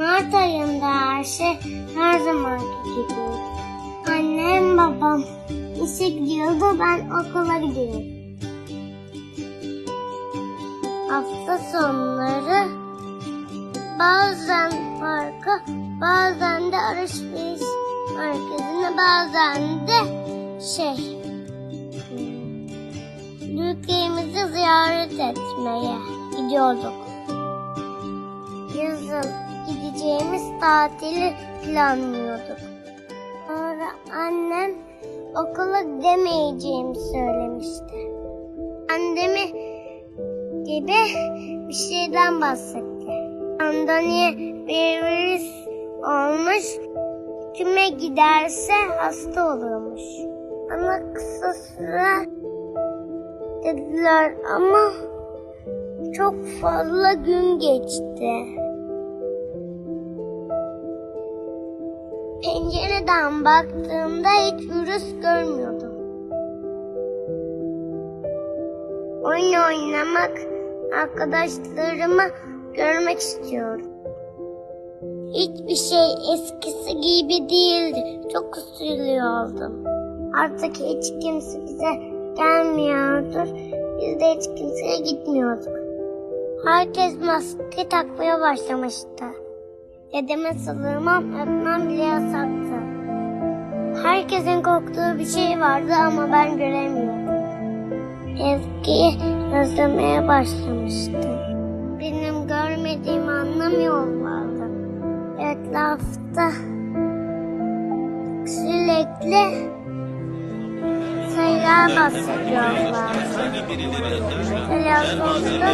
Mart ayında her şey her zamanki gibi. Annem babam işe gidiyordu ben okula gidiyorum. Hafta sonları bazen parka bazen de alışveriş merkezine bazen de şey büyüklerimizi ziyaret etmeye gidiyorduk. Yazın gideceğimiz tatili planlıyorduk. Sonra annem okula gidemeyeceğimi söylemişti. Annemi gibi bir şeyden bahsetti. Andoniye bir virüs olmuş, kime giderse hasta oluyormuş. Ama kısa süre dediler ama çok fazla gün geçti. Pencereden baktığımda hiç virüs görmüyordum. Oyun oynamak, arkadaşlarımı görmek istiyorum. Hiçbir şey eskisi gibi değildi. Çok üzülüyordum. Artık hiç kimse bize gelmiyordur. Biz de hiç kimseye gitmiyorduk. Herkes maske takmaya başlamıştı. Dedeme sığınmam, öpmem bile yasaktı. Herkesin korktuğu bir şey vardı ama ben göremiyordum. Ezgi'yi özlemeye başlamıştım. Benim görmediğimi anlamıyorlardı. Etrafta sürekli sayılar bahsediyorlar. Televizyonda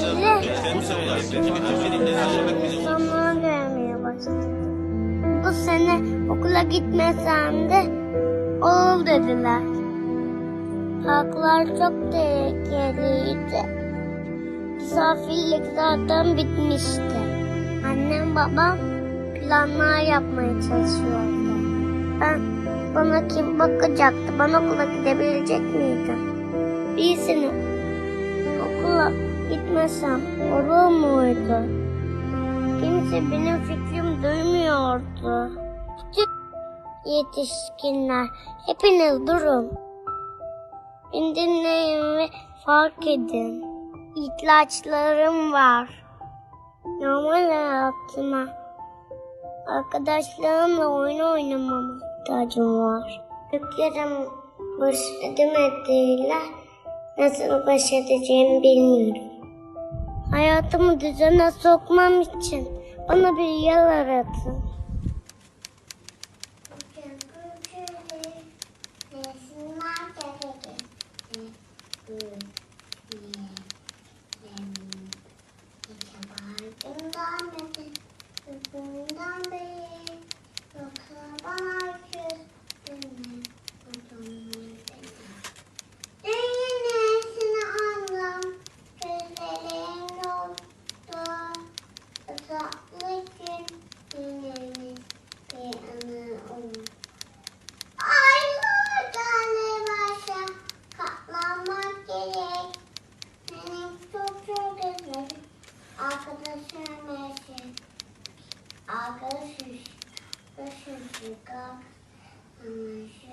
sürekli gitmesem de olur dediler. Parklar çok tehlikeliydi. Misafirlik zaten bitmişti. Annem babam planlar yapmaya çalışıyordu. Ben bana kim bakacaktı? Ben okula gidebilecek miydim? Bir sene okula gitmesem olur muydu? Kimse benim fikrimi duymuyordu. Yetişkinler hepiniz durun. Beni dinleyin ve fark edin. İhtiyaçlarım var. Normal hayatıma, arkadaşlarımla oyun oynamama ihtiyacım var. Büyüklerim baş edemediler. Nasıl baş edeceğimi bilmiyorum. Hayatımı düzene sokmam için bana bir yol aratın. 雪糕嗯是